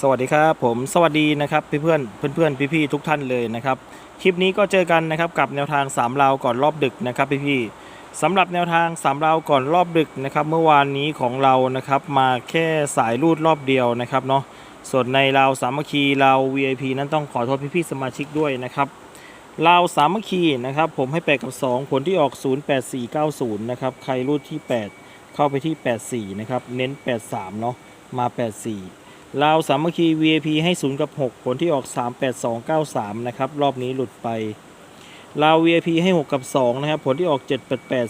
สวัสดีครับผมสวัสดีนะครับเพื่อนเพื่อนเพื่อนๆพี่ทุกท่านเลยนะครับคลิปนี้ก็เจอกันนะครับกับแนวทาง3ราวก่อนรอบดึกนะครับพี่ๆสำหรับแนวทาง3ราวก่อนรอบดึกนะครับเมื่อวานนี้ของเรานะครับมาแค่สายรูดรอบเดียวนะครับเนาะส่วนในราวสามัคคีราว VIP นั้นต้องขอโทษพี่ๆสมาชิกด้วยนะครับราวสามัคคีนะครับผมให้แปดกับ 2 ผลที่ออก 08490นะครับใครรูดที่ 8 เข้าไปที่ 84นะครับเน้น 83เนาะมา 84 ลาวสามัคคี VIP ให้ 0 กับ 6 ผลที่ออก 38293 นะครับ รอบนี้หลุดไปลาว VIP ให้ 6 กับ 2 นะครับ ผลที่ออก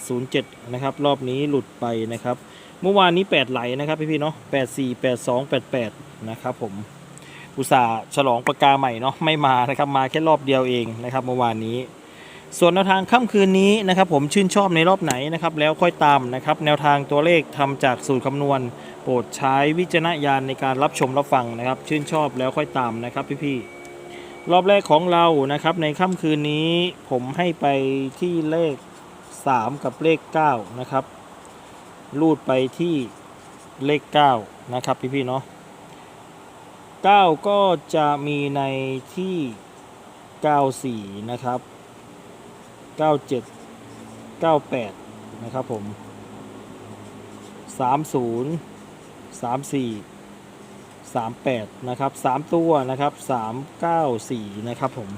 78807 นะครับ รอบนี้หลุดไปนะครับ เมื่อวานนี้ 8 ไหลนะครับพี่ๆเนาะ84 82 88 นะครับผม อุตส่าห์ฉลองปากกาใหม่เนาะ ไม่มานะครับ มาแค่รอบเดียวเองนะครับเมื่อวานนี้ ส่วนแนวทางค่ำคืนนี้นะครับผมชื่นชอบในรอบไหนนะครับแล้วค่อยตามนะครับแนวทางตัวเลขทำจากสูตรคำนวณ โปรดใช้วิจารณญาณในการรับชมรับฟังนะครับ ชื่นชอบแล้วค่อยตามนะครับพี่ๆรอบแรกของเรานะครับในค่ำคืนนี้ผมให้ไปที่เลข 3 กับเลข9นะครับรูดไปที่เลข9นะครับพี่ๆเนาะ9ก็จะมีในที่ 94 นะครับ 97 98 นะครับผม 30 34 38 นะครับ 3 ตัวนะครับ 394 นะครับผม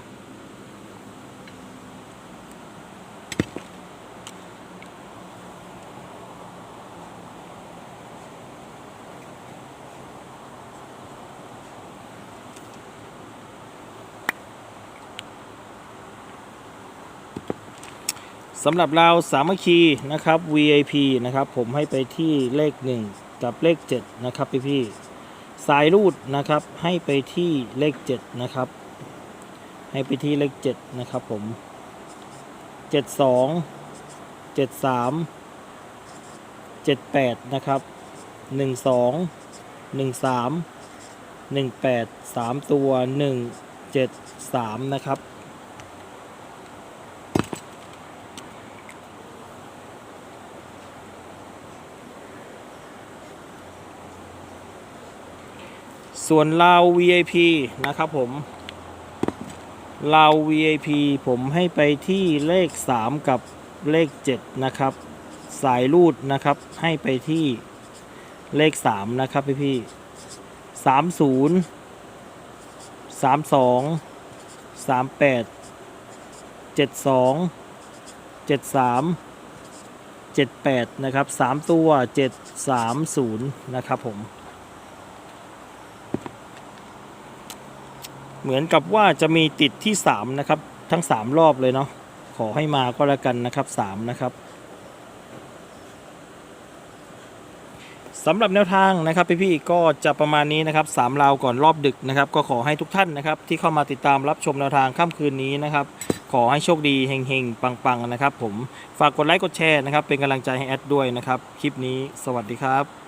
สำหรับเราสามัคคีนะครับ VIP นะครับ ผมให้ไปที่เลข 1 กับเลข 7 นะครับพี่พี่สายรูดนะครับให้ไปที่เลข 7 นะครับ ให้ไปที่เลข 7 นะครับผม 72 73 78 นะครับ 12 13 18 3 ตัว 1 7 3 นะครับ ส่วนลาว VIP นะครับผมลาว VIP ผมให้ไปที่เลข 3 กับเลข 7 นะครับ สายรูดนะครับให้ไปที่เลข 3 นะครับพี่พี่สามศูนย์สามสองสามแปดเจ็ดสองเจ็ดสามเจ็ดแปดนะครับสามตัวเจ็ดสามศูนย์นะครับผม เหมือนกับว่าจะมีติดที่ 3 นะครับ ทั้ง 3 รอบเลยเนาะขอให้มาก็แล้วกันนะครับ 3 นะครับสำหรับแนวทางนะครับพี่ๆก็จะประมาณนี้นะครับ3ราวก่อนรอบดึกนะครับ ก็ขอให้ทุกท่านนะครับ ที่เข้ามาติดตามรับชมแนวทางค่ำคืนนี้นะครับ ขอให้โชคดีเฮงๆ ปังๆนะครับ ผมฝากกดไลค์กดแชร์นะครับ เป็นกำลังใจให้แอดด้วยนะครับ คลิปนี้สวัสดีครับ